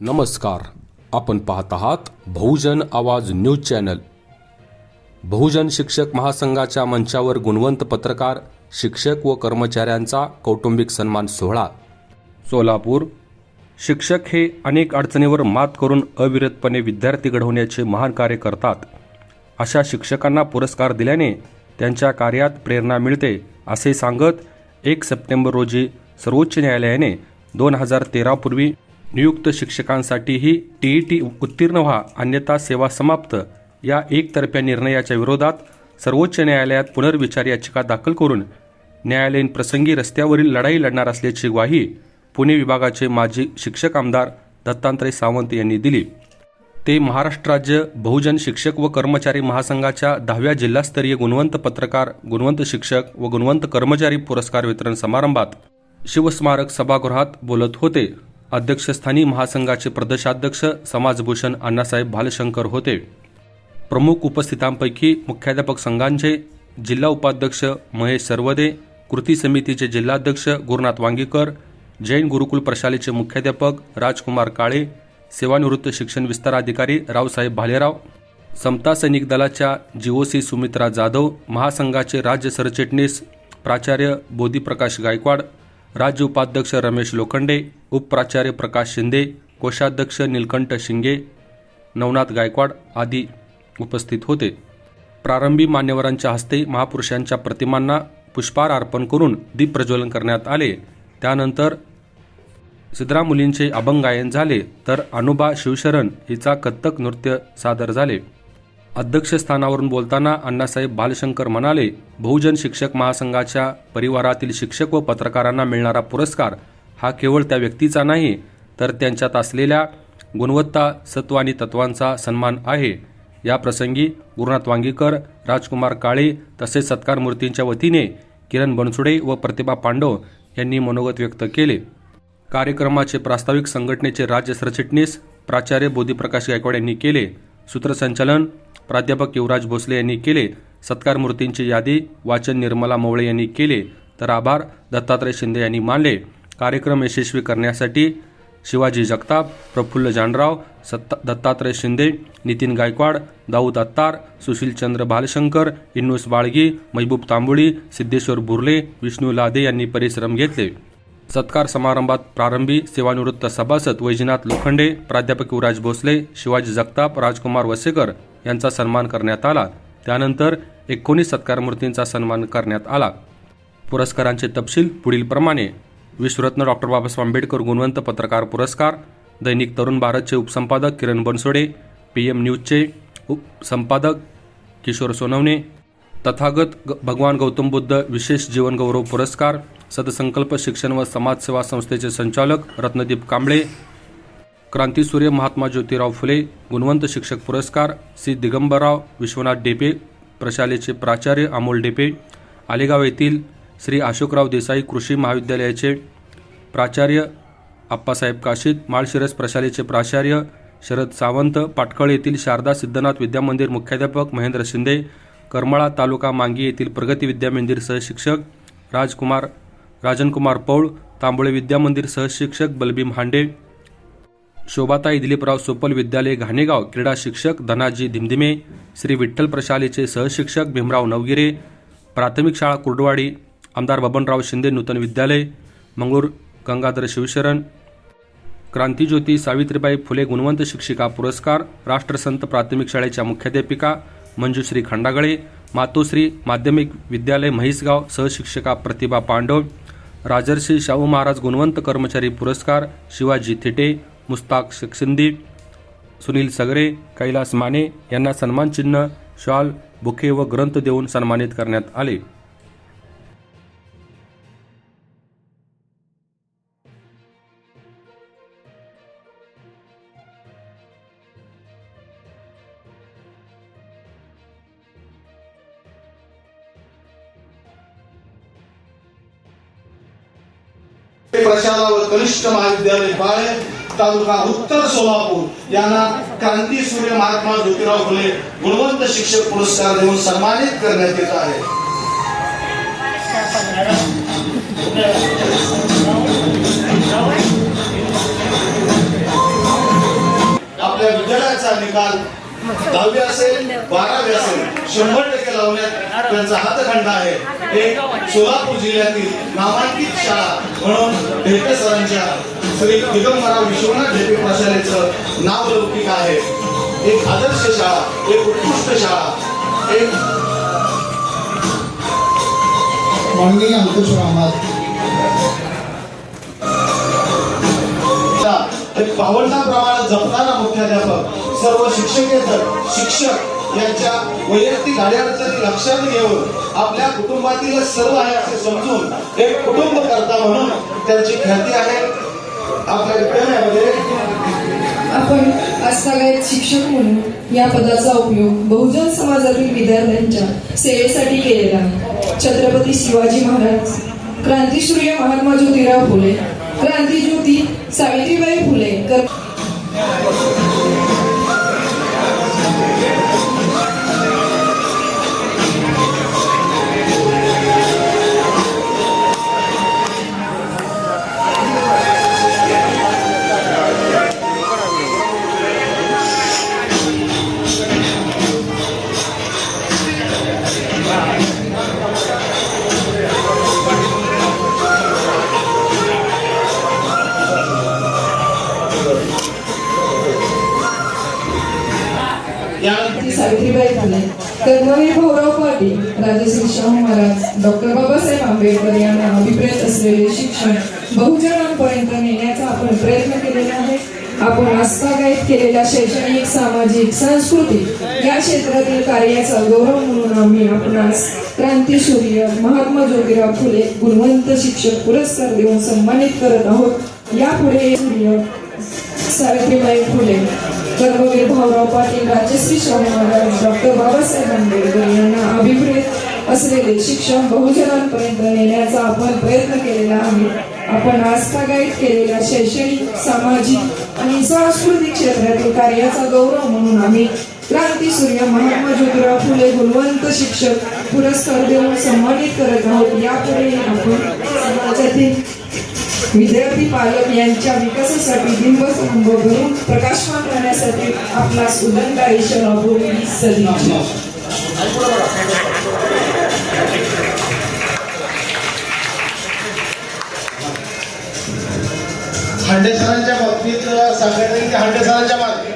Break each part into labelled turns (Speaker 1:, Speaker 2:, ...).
Speaker 1: नमस्कार. आपण पाहत आहात बहुजन आवाज न्यूज चॅनल. बहुजन शिक्षक महासंघाच्या मंचावर गुणवंत पत्रकार शिक्षक व कर्मचाऱ्यांचा कौटुंबिक सन्मान सोहळा. सोलापूर. शिक्षक हे अनेक अडचणीवर मात करून अविरतपणे विद्यार्थी घडवण्याचे महान कार्य करतात. अशा शिक्षकांना पुरस्कार दिल्याने त्यांच्या कार्यात प्रेरणा मिळते असे सांगत एक सप्टेंबर रोजी सर्वोच्च न्यायालयाने दोन हजार तेरापूर्वी नियुक्त शिक्षकांसाठीही टीईटी उत्तीर्ण व्हा अन्यथा सेवा समाप्त. या एकतर्फ्या निर्णयाच्या विरोधात सर्वोच्च न्यायालयात पुनर्विचार याचिका दाखल करून न्यायालयीन प्रसंगी रस्त्यावरील लढाई लढणार असल्याची ग्वाही पुणे विभागाचे माजी शिक्षक आमदार दत्तात्रय सावंत यांनी दिली. ते महाराष्ट्र राज्य बहुजन शिक्षक व कर्मचारी महासंघाच्या दहाव्या जिल्हास्तरीय गुणवंत पत्रकार गुणवंत शिक्षक व गुणवंत कर्मचारी पुरस्कार वितरण समारंभात शिवस्मारक सभागृहात बोलत होते. अध्यक्षस्थानी महासंघाचे प्रदेशाध्यक्ष समाजभूषण अण्णासाहेब भालशंकर होते. प्रमुख उपस्थितांपैकी मुख्याध्यापक संघांचे जिल्हा उपाध्यक्ष महेश सर्वदे कृती समितीचे जिल्हाध्यक्ष गुरुनाथ वांगीकर जैन गुरुकुल प्रशालेचे मुख्याध्यापक राजकुमार काळे सेवानिवृत्त शिक्षण विस्तार अधिकारी रावसाहेब भालेराव समता सैनिक दलाच्या जीओसी सुमित्रा जाधव महासंघाचे राज्य सरचिटणीस प्राचार्य बोधीप्रकाश गायकवाड राज्य उपाध्यक्ष रमेश लोखंडे उपप्राचार्य प्रकाश शिंदे कोषाध्यक्ष निलकंठ शिंगे नवनाथ गायकवाड आदी उपस्थित होते. प्रारंभी मान्यवरांच्या हस्ते महापुरुषांच्या प्रतिमांना पुष्पार अर्पण करून दीप प्रज्वलन करण्यात आले. त्यानंतर सिद्रा मुलींचे अभंग गायन झाले तर अनुबा शिवशरण हिचा कथ्थक नृत्य सादर झाले. अध्यक्षस्थानावरून बोलताना अण्णासाहेब बालशंकर म्हणाले बहुजन शिक्षक महासंघाच्या परिवारातील शिक्षक व पत्रकारांना मिळणारा पुरस्कार हा केवळ त्या व्यक्तीचा नाही तर त्यांच्यात असलेल्या गुणवत्ता सत्व आणि तत्वांचा सन्मान आहे. या प्रसंगी गुरुनाथ वांगीकर राजकुमार काळे तसेच सत्कार मूर्तींच्या वतीने किरण बनसुडे व प्रतिभा पांडव यांनी मनोगत व्यक्त केले. कार्यक्रमाचे प्रास्ताविक संघटनेचे राज्य सरचिटणीस प्राचार्य बोधीप्रकाश गायकवाड यांनी केले. सूत्रसंचालन प्राध्यापक युवराज भोसले यांनी केले. सत्कार मूर्तींची यादी वाचन निर्मला मवळे यांनी केले. तर आभार. दत्तात्रय शिंदे यांनी मानले. कार्यक्रम यशस्वी करण्यासाठी शिवाजी जगताप प्रफुल्ल जानराव सत्ता दत्तात्रय शिंदे नितीन गायकवाड दाऊद अत्तार सुशीलचंद्र बालशंकर इन्नूस बाळगी महबूब तांबुळी सिद्धेश्वर बुर्ले विष्णू लादे यांनी परिश्रम घेतले. सत्कार समारंभात प्रारंभी सेवानिवृत्त सभासद वैजनाथ लोखंडे प्राध्यापक युवराज भोसले शिवाजी जगताप राजकुमार वसेकर यांचा सन्मान करण्यात आला. त्यानंतर एकोणीस सत्कार मूर्तींचा सन्मान करण्यात आला. पुरस्कारांचे तपशील पुढीलप्रमाणे विश्वरत्न डॉक्टर बाबासाहेब आंबेडकर गुणवंत पत्रकार पुरस्कार दैनिक तरुण भारतचे उपसंपादक किरण बनसोडे पी एम न्यूजचे उपसंपादक किशोर सोनवणे तथागत ग- भगवान गौतम बुद्ध विशेष जीवन गौरव पुरस्कार सदसंकल्प शिक्षण व समाजसेवा संस्थेचे संचालक रत्नदीप कांबळे क्रांतीसूर्य महात्मा ज्योतिराव फुले गुणवंत शिक्षक पुरस्कार श्री दिगंबरराव विश्वनाथ डेपे प्रशालेचे प्राचार्य अमोल डेपे आलेगाव येथील श्री अशोकराव देसाई कृषी महाविद्यालयाचे प्राचार्य आप्पासाहेब काशीद माळशिरस प्रशालेचे प्राचार्य शरद सावंत पाटकळ येथील शारदा सिद्धनाथ विद्यामंदिर मुख्याध्यापक महेंद्र शिंदे करमाळा तालुका मांगी येथील प्रगती विद्यामंदिर सहशिक्षक राजकुमार राजनकुमार पौळ तांबोळे विद्यामंदिर सहशिक्षक बलबीम हांडे शोभाताई दिलीपराव सोपल विद्यालय घाणेगाव क्रीडा शिक्षक धनाजी धिमधिमे श्री विठ्ठल प्रशालेचे सहशिक्षक भीमराव नवगिरे प्राथमिक शाळा कुर्डवाडी आमदार बबनराव शिंदे नूतन विद्यालय मंगूर गंगाधर शिवशरण क्रांतीज्योती सावित्रीबाई फुले गुणवंत शिक्षिका पुरस्कार राष्ट्रसंत प्राथमिक शाळेच्या मुख्याध्यापिका मंजुश्री खंडागळे मातोश्री माध्यमिक विद्यालय म्हैसगाव सहशिक्षिका प्रतिभा पांडव राजर्षी शाहू महाराज गुणवंत कर्मचारी पुरस्कार शिवाजी थिटे मुस्ताक शिक्षिंदी सुनील सगरे कैलास माने यांना सन्मानचिन्ह शॉल बुके व ग्रंथ देऊन सन्मानित करण्यात आले.
Speaker 2: प्रशाला व कनिष्ठ महाविद्यालय बाळे तालुका उत्तर सोलापूर. यांना क्रांती सूर्य महात्मा ज्योतिराव फुले गुणवंत शिक्षक पुरस्कार देऊन सन्मानित करण्यात येत आहे.
Speaker 3: आपल्या विद्यालयाचा
Speaker 2: निकाल दहावी असेल बारावी असेल शंभर टक्के लावण्यात त्यांचा हातखंड आहे. एक सोलापूर जिल्ह्यातील नामांकित शाळा म्हणून ढेके सरांच्या श्री दिगंबरा विश्वनाथ ढेके प्रशालेचं नाव लौकिक आहे. एक आदर्श शाळा एक उत्कृष्ट शाळा एक
Speaker 3: माननीय अंकुश रामात
Speaker 2: हे पावलता प्रमाणात जपताना मुख्याध्यापक सर्व शिक्षकेतर शिक्षक यांच्या वैयक्तिक अडचणी लक्षात घेऊन आपल्या कुटुंबातील सर्व आहे असे समजून एक कुटुंब करता म्हणून त्यांची ख्याती आहे. आपल्या विद्यालयामध्ये
Speaker 4: आपण सगळ्यात शिक्षक म्हणून या पदाचा उपयोग बहुजन समाजातील विद्यार्थ्यांच्या सेवेसाठी केलेला आहे. छत्रपती शिवाजी महाराज क्रांतीसूर्य महात्मा ज्योतिराव फुले क्रांतीज्योती सावित्रीबाई फुले. सावित्रीबाई फुले कर्मवीर भाऊराव पाटील राजश्री शाहू महाराज डॉक्टर बाबासाहेब आंबेडकर यांना अभिप्रेत असलेले शिक्षण बहुजनांपर्यंत नेण्याचा आपण प्रयत्न केलेला आहे. आपण आस्थागायत केलेल्या शैक्षणिक सामाजिक सांस्कृतिक या क्षेत्रातील कार्याचा गौरव म्हणून आम्ही आपणास क्रांतीसूर्य महात्मा ज्योतिराव फुले गुणवंत शिक्षक पुरस्कार देऊन सन्मानित करत आहोत. यापुढे सूर्य सावित्रीबाई फुले कर्मवीर भाऊराव पाटील राजश्री शाहू महाराज डॉक्टर बाबासाहेब आंबेडकर यांना अभिप्रेत असलेले शिक्षण बहुजनांपर्यंत नेण्याचा आपण प्रयत्न केलेला आहे आपण आस्थागायत केलेल्या शैक्षणिक सामाजिक आणि सांस्कृतिक क्षेत्रातील कार्याचा गौरव म्हणून आम्ही क्रांती सूर्य महात्मा ज्योतिराव फुले गुणवंत शिक्षक पुरस्कार देऊन सन्मानित करत आहोत. यापुढे आपण समाजातील विद्यार्थी पालक यांच्या विकासासाठी बिंबस्तंभ भरून प्रकाशमान राहण्यासाठी आपला उदंड आयुष्य लाभून सदिच्छा.
Speaker 2: हांडेसरांच्या बाबतीत सांगायचं की हांडे बाबतीत.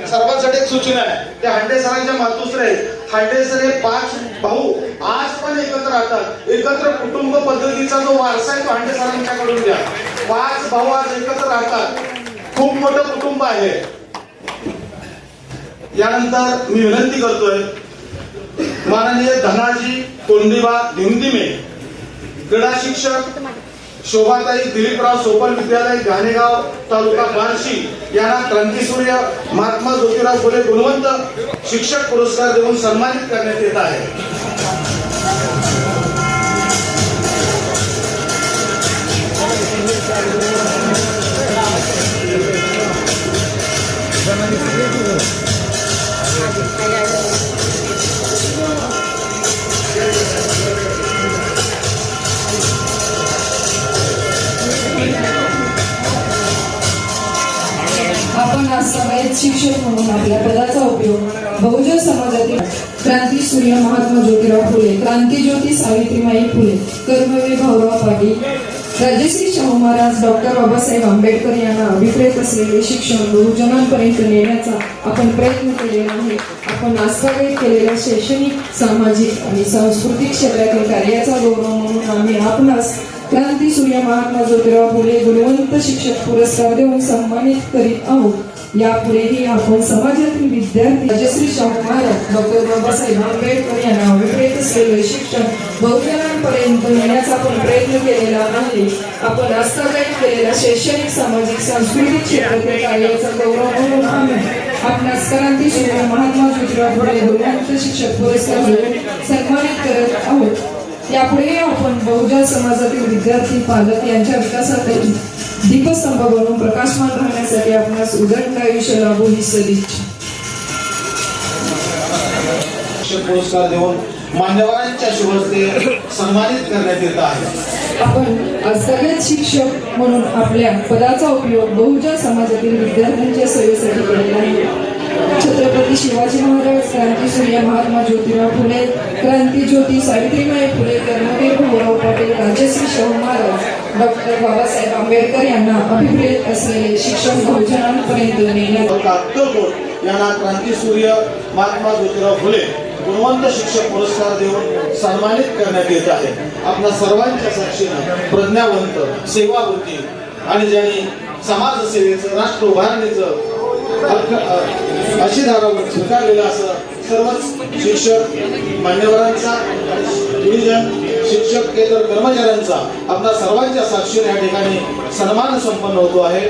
Speaker 2: सूचना आहे त्या हांडे सरांच्या मातुश्रे हांडे सर हे पाच भाऊ आज पण एकत्र राहतात. एकत्र कुटुंब पद्धतीचा जो वारसा आहे तो हांडे सरांच्याकडून द्या. पाच भाऊ आज एकत्र राहतात. खूप मोठं कुटुंब आहे. यानंतर मी विनंती करतोय माननीय धनाजी कोंडिबा धिमधिमे क्रीडा शिक्षक शोभाताई दिलीपराव सोपल विद्यालय गाणेगाव तालुका बार्शी यांना क्रांतीसूर्य महात्मा ज्योतिराव फुले गुणवंत शिक्षक पुरस्कार देऊन सन्मानित करण्यात येत आहे.
Speaker 4: आज शिक्षक म्हणून आपल्या पदाचा उपयोग बहुजन समाजातील क्रांती सूर्य महात्मा ज्योतिराव फुले क्रांतीज्योती सावित्रीमाई फुले कर्मवीर भाऊराव पाटील राजश्री शाहू महाराज डॉक्टर बाबासाहेब आंबेडकर यांना अभिप्रेत असलेले शिक्षण बहुजनांपर्यंत नेण्याचा आपण प्रयत्न केलेला आहे. आपण आस्थागायत केलेल्या शैक्षणिक सामाजिक आणि सांस्कृतिक क्षेत्रातील कार्याचा गौरव म्हणून आम्ही आपणास क्रांती सूर्य महात्मा ज्योतिराव फुले गुणवंत शिक्षक पुरस्कार देऊन सन्मानित करीत आहोत. यापुढेही आपण समाजातील विद्यार्थी राजश्री शाहू महाराज डॉक्टर बाबासाहेब आंबेडकर यांना अभिप्रेत असलेले शिक्षण बहुजनांपर्यंत नेण्याचा आपण प्रयत्न केलेला आहे. आपण आस्थागायत केलेल्या शैक्षणिक सामाजिक सांस्कृतिक क्षेत्रातील कार्याचा गौरव म्हणून आम्ही आपणास क्रांती सूर्य महात्मा ज्योतिराव फुले गुणवंत शिक्षक पुरस्कार देऊन सन्मानित करत आहोत. यापुढे आपण बहुजन समाजातील विद्यार्थी पालक यांच्या विकासासाठी दीपस्तंभ बनवून प्रकाशमान राहण्यासाठी आपणास उदंड आयुष्य लाभो ही सदिच्छा.
Speaker 2: पुरस्कार देऊन मान्यवरांच्या शुभ हस्ते सन्मानित करण्यात येत आहे.
Speaker 4: आपण सगळ्यात शिक्षक म्हणून आपल्या पदाचा उपयोग बहुजन समाजातील विद्यार्थ्यांच्या सेवेसाठी केलेला आहे छत्रपती शिवाजी महाराज क्रांती सूर्य महात्मा ज्योतिराव फुले क्रांती ज्योती सावित्रीबाई फुले कर्मवीर भाऊराव पाटील राजश्री शाहू महाराज डॉक्टर बाबासाहेब आंबेडकर यांना अभिप्रेत असलेले शिक्षण बहुजनांपर्यंत नेण्यात
Speaker 2: यांना क्रांती सूर्य महात्मा ज्योतिराव फुले गुणवंत शिक्षक पुरस्कार देऊन सन्मानित करण्यात येत आहे. आपल्या सर्वांच्या साक्षीनं प्रज्ञावंत सेवावृत्ती आणि ज्यांनी समाजसेवेचं राष्ट्र उभारणीचं अशी धारावर स्वीकारलेलं असं सर्वच शिक्षक मान्यवरांचा डिव्हिजन शिक्षक केंद्र कर्मचाऱ्यांचा आपल्या सर्वांच्या साक्षीने या ठिकाणी सन्मान संपन्न होतो आहे.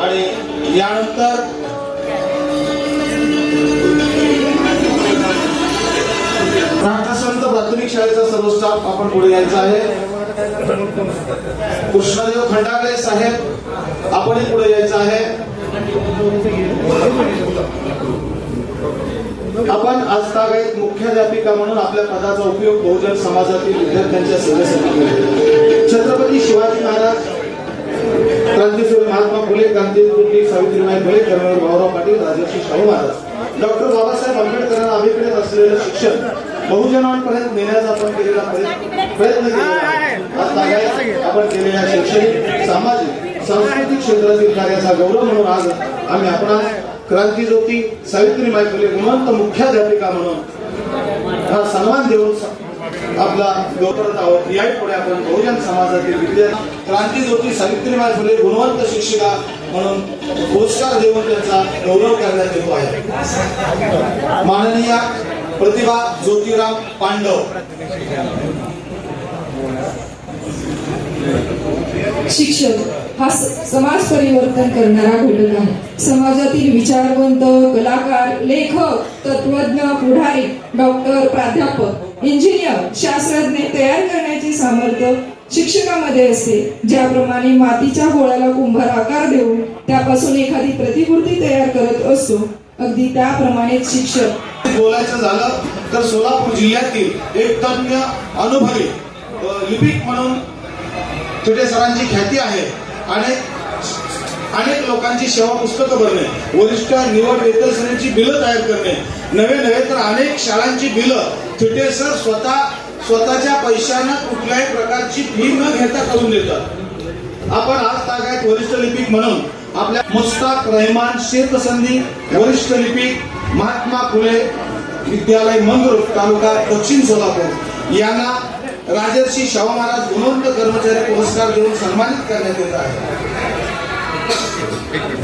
Speaker 2: आणि यानंतर राष्ट्रसंत प्राथमिक शाळेचा सर्व स्टाफ आपण पुढे यायचा आहे. कृष्णदेव खंडागळे साहेब आपणही पुढे यायचं आहे. आपण आजतागायत मुख्याध्यापिका म्हणून आपल्या पदाचा उपयोग बहुजन समाजातील विद्यार्थ्यांच्या सेवेसाठी केला? छत्रपती शिवाजी महाराज क्रांतीसूर्य महात्मा फुले क्रांतीज्योती सावित्रीबाई फुले कर्नल भाऊराव पाटील राजर्षी शाहू महाराज. डॉक्टर बाबासाहेब आंबेडकरांना अभिप्रेत असलेलं शिक्षण बहुजनांपर्यंत नेण्याचा आपण केलेला प्रयत्न केलेला आपण केलेल्या शैक्षणिक सामाजिक सांस्कृतिक क्षेत्रातील कार्याचा गौरव म्हणून आज आम्ही आपणास क्रांतीज्योती सावित्रीबाई फुले गुणवंत मुख्याध्यापिका म्हणून हा सन्मान देऊन आपला गौरव आहोत याही पुढे आपण बहुजन समाजातील विद्यार्थी क्रांतीज्योती सावित्रीबाई फुले गुणवंत शिक्षिका म्हणून पुरस्कार देऊन त्यांचा गौरव करण्यात येतो आहे. माननीय प्रतिभा ज्योतिराम पांडव.
Speaker 4: शिक्षक हा समाज परिवर्तन करणारा घटक आहे. समाजातील विचारवंत कलाकार लेखक तत्वज्ञ पुढारी डॉक्टर प्राध्यापक इंजिनियर शास्त्रज्ञ तयार करण्याचे सामर्थ्य शिक्षकामध्ये असते. ज्याप्रमाणे मातीच्या गोळ्याला कुंभार आकार देऊन त्यापासून एखादी प्रतिकृती तयार करत असतो अगदी त्याप्रमाणेच शिक्षक.
Speaker 2: बोलायचं झालं तर सोलापूर जिल्ह्यातील एक तज्ञ अनुभवी लिपिक म्हणून छोटे सरांची ख्याती आहे. अनेक अनेक लोकांची सेवा पुस्तकं भरणे वरिष्ठ निवड वेतन श्रेणीची बिलं तयार करणे नवे नव्हे तर अनेक शाळांची बिलं तुटे सर स्वतः स्वतःच्या पैशानं कुठल्याही प्रकारची फी न घेता करून देतात. आपण आज तागायत वरिष्ठ लिपिक म्हणून आपल्या मुस्ताक रहमान शेतसंधी वरिष्ठ लिपिक महात्मा फुले विद्यालय मंगरूळ तालुका दक्षिण सोलापूर यांना राजर्षी शाहू महाराज गुणवंत कर्मचारी पुरस्कार देऊन सन्मानित करण्यात येत आहे.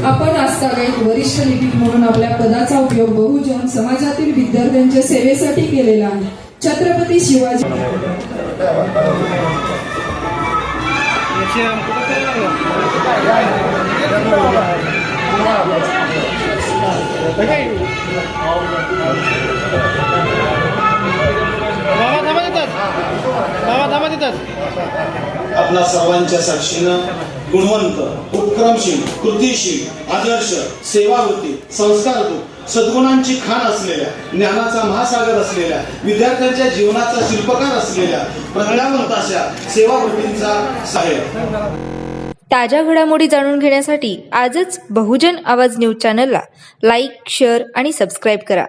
Speaker 4: आपण आजतागायत वरिष्ठ लिपिक म्हणून आपल्या पदाचा उपयोग बहुजन समाजातील विद्यार्थ्यांच्या सेवेसाठी केलेला आहे. छत्रपती शिवाजी
Speaker 5: बाबा तिथंच
Speaker 2: आपल्या सर्वांच्या साक्षीनं गुणवंत उपक्रमशील कृतीशील आदर्श सेवावृत्ती संस्कारतूक सद्गुणांची खाण असलेल्या ज्ञानाचा महासागर असलेल्या विद्यार्थ्यांच्या जीवनाचा शिल्पकार असलेल्या प्रज्ञावंत अशा सेवावृत्तींचा साहेब.
Speaker 6: ताज्या घडामोडी जाणून घेण्यासाठी आजच बहुजन आवाज न्यूज चॅनलला लाईक शेअर आणि सबस्क्राईब करा.